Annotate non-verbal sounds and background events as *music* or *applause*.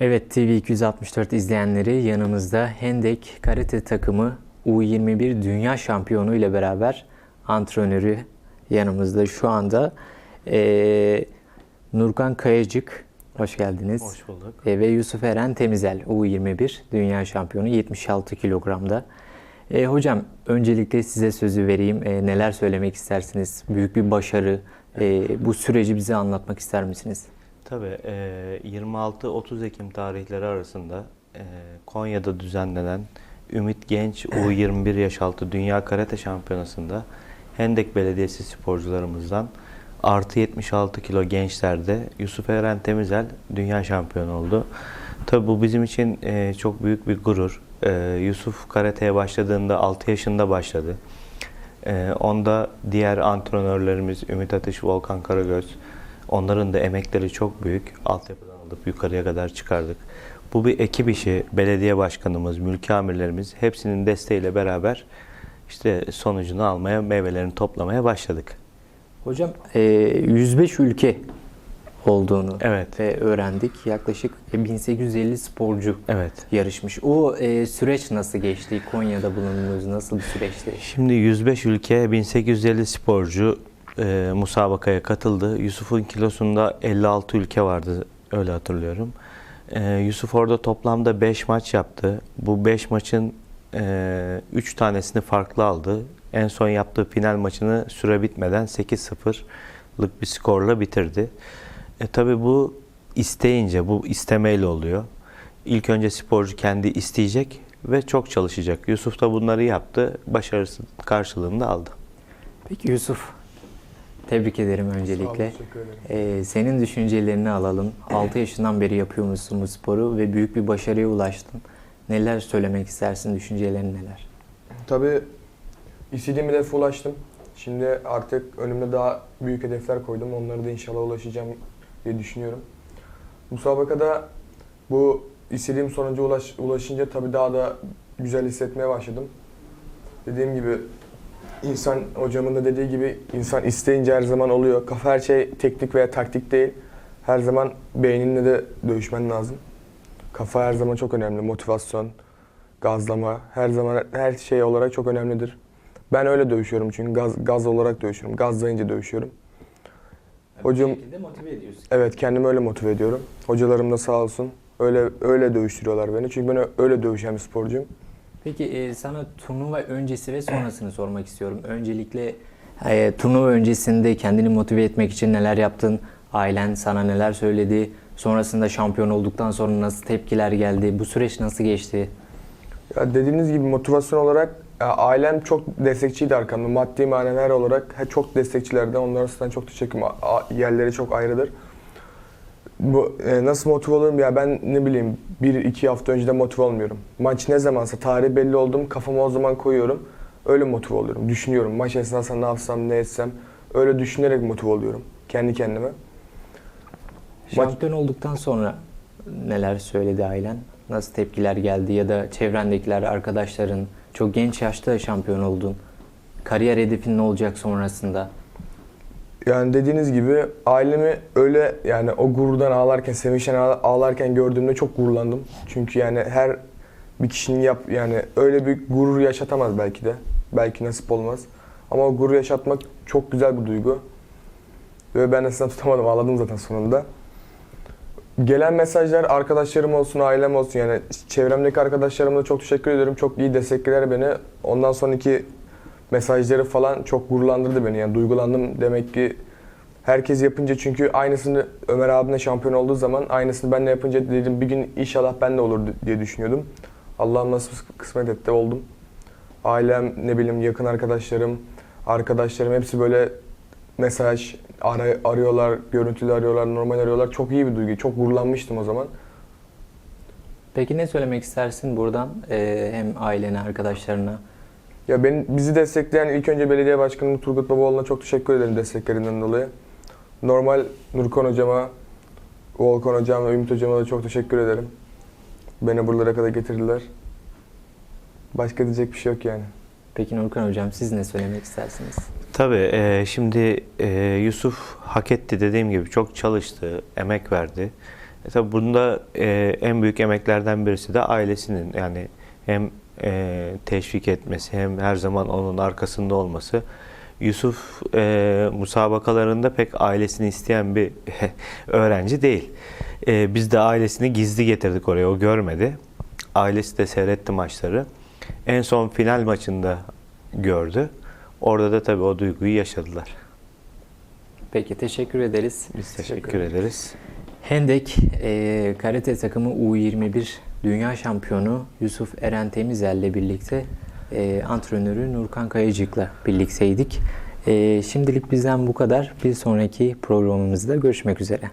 Evet TV 264 izleyenleri yanımızda Hendek Karate takımı U21 Dünya Şampiyonu ile beraber antrenörü yanımızda şu anda. Ee, Nurkan Kayacık hoş geldiniz. Hoş bulduk. Ee, ve Yusuf Eren Temizel U21 Dünya Şampiyonu 76 kilogramda. Ee, hocam öncelikle size sözü vereyim. Ee, neler söylemek istersiniz? Büyük bir başarı. Ee, bu süreci bize anlatmak ister misiniz? Tabii e, 26-30 Ekim tarihleri arasında Konya'da düzenlenen Ümit Genç U21 yaş altı Dünya Karate Şampiyonası'nda Hendek Belediyesi sporcularımızdan artı 76 kilo gençlerde Yusuf Eren Temizel dünya şampiyonu oldu. Tabii bu bizim için e, çok büyük bir gurur. E, Yusuf karateye başladığında 6 yaşında başladı. E, onda diğer antrenörlerimiz Ümit Ateş, Volkan Karagöz, onların da emekleri çok büyük. Altyapıdan alıp yukarıya kadar çıkardık. Bu bir ekip işi. Belediye başkanımız, mülki amirlerimiz hepsinin desteğiyle beraber işte sonucunu almaya, meyvelerini toplamaya başladık. Hocam e, 105 ülke olduğunu Evet. ve öğrendik. Yaklaşık 1850 sporcu Evet. yarışmış. O e, süreç nasıl geçti? Konya'da bulundunuz. Nasıl bir süreçti? Şimdi 105 ülke 1850 sporcu e, musabakaya katıldı. Yusuf'un kilosunda 56 ülke vardı öyle hatırlıyorum. E, Yusuf orada toplamda 5 maç yaptı. Bu 5 maçın 3 tanesini farklı aldı. En son yaptığı final maçını süre bitmeden 8-0'lık bir skorla bitirdi. E, tabii bu isteyince, bu istemeyle oluyor. İlk önce sporcu kendi isteyecek ve çok çalışacak. Yusuf da bunları yaptı. Başarısı karşılığını da aldı. Peki Yusuf, tebrik ederim Sağ olun, öncelikle. teşekkür ederim. E, senin düşüncelerini alalım. 6 yaşından beri yapıyormuşsun bu sporu ve büyük bir başarıya ulaştın. Neler söylemek istersin? Düşüncelerin neler? Tabii istediğim hedefe ulaştım. Şimdi artık önümde daha büyük hedefler koydum. Onlara da inşallah ulaşacağım diye düşünüyorum. Musabakada bu istediğim sonuca ulaş, ulaşınca tabii daha da güzel hissetmeye başladım. Dediğim gibi insan hocamın da dediği gibi insan isteyince her zaman oluyor. Kafa her şey teknik veya taktik değil. Her zaman beyninle de dövüşmen lazım. Kafa her zaman çok önemli. Motivasyon, gazlama her zaman her şey olarak çok önemlidir. Ben öyle dövüşüyorum çünkü gaz, gaz olarak dövüşüyorum. Gazlayınca dövüşüyorum. Hocam- motive ediyorsun. Evet kendimi öyle motive ediyorum. Hocalarım da sağ olsun öyle öyle dövüştürüyorlar beni. Çünkü ben öyle dövüşen bir sporcuyum. Peki e, sana turnuva öncesi ve sonrasını sormak istiyorum. Öncelikle e, turnuva öncesinde kendini motive etmek için neler yaptın? Ailen sana neler söyledi? Sonrasında şampiyon olduktan sonra nasıl tepkiler geldi? Bu süreç nasıl geçti? Ya dediğiniz gibi motivasyon olarak ya ailem çok destekçiydi arkamda. Maddi manevi olarak he- çok destekçilerdi. Onlara sizden çok teşekkür Yerleri çok ayrıdır. Bu e, nasıl motive olurum ya ben ne bileyim bir iki hafta önceden motive olmuyorum. Maç ne zamansa tarih belli oldum kafama o zaman koyuyorum. Öyle motive oluyorum. Düşünüyorum maç esnasında ne yapsam ne etsem öyle düşünerek motive oluyorum kendi kendime. Şampiyon olduktan sonra neler söyledi ailen? Nasıl tepkiler geldi ya da çevrendekiler, arkadaşların çok genç yaşta şampiyon oldun. Kariyer hedefin ne olacak sonrasında? Yani dediğiniz gibi ailemi öyle yani o gururdan ağlarken, sevinçten ağ- ağlarken gördüğümde çok gururlandım. Çünkü yani her bir kişinin yap yani öyle bir gurur yaşatamaz belki de. Belki nasip olmaz. Ama o gurur yaşatmak çok güzel bir duygu. Ve ben aslında tutamadım, ağladım zaten sonunda. Gelen mesajlar arkadaşlarım olsun, ailem olsun yani çevremdeki arkadaşlarıma da çok teşekkür ediyorum. Çok iyi destekler beni. Ondan sonraki mesajları falan çok gururlandırdı beni. Yani duygulandım demek ki herkes yapınca çünkü aynısını Ömer abimle şampiyon olduğu zaman aynısını ben de yapınca dedim bir gün inşallah ben de olur diye düşünüyordum. Allah'ım nasıl kısmet etti oldum. Ailem ne bileyim yakın arkadaşlarım, arkadaşlarım hepsi böyle mesaj ara- arıyorlar, görüntülü arıyorlar, normal arıyorlar. Çok iyi bir duygu. Çok gururlanmıştım o zaman. Peki ne söylemek istersin buradan e, hem ailene, arkadaşlarına? Ya beni bizi destekleyen ilk önce belediye başkanım Turgut Babaoğlu'na çok teşekkür ederim desteklerinden dolayı. Normal Nurkan hocama, Volkan hocam ve Ümit hocama da çok teşekkür ederim. Beni buralara kadar getirdiler. Başka diyecek bir şey yok yani. Peki Nurkan Hocam siz ne söylemek istersiniz? Tabii e, şimdi e, Yusuf hak etti dediğim gibi çok çalıştı, emek verdi. E tabi bunda e, en büyük emeklerden birisi de ailesinin yani hem e, teşvik etmesi hem her zaman onun arkasında olması. Yusuf e, musabakalarında pek ailesini isteyen bir *laughs* öğrenci değil. E, biz de ailesini gizli getirdik oraya, o görmedi. Ailesi de seyretti maçları. En son final maçında gördü. Orada da tabii o duyguyu yaşadılar. Peki teşekkür ederiz. Biz teşekkür ederiz. Hendek e, karate takımı U21 dünya şampiyonu Yusuf Eren Temizel ile birlikte e, antrenörü Nurkan Kayacık'la birlikteydik. E, şimdilik bizden bu kadar. Bir sonraki programımızda görüşmek üzere.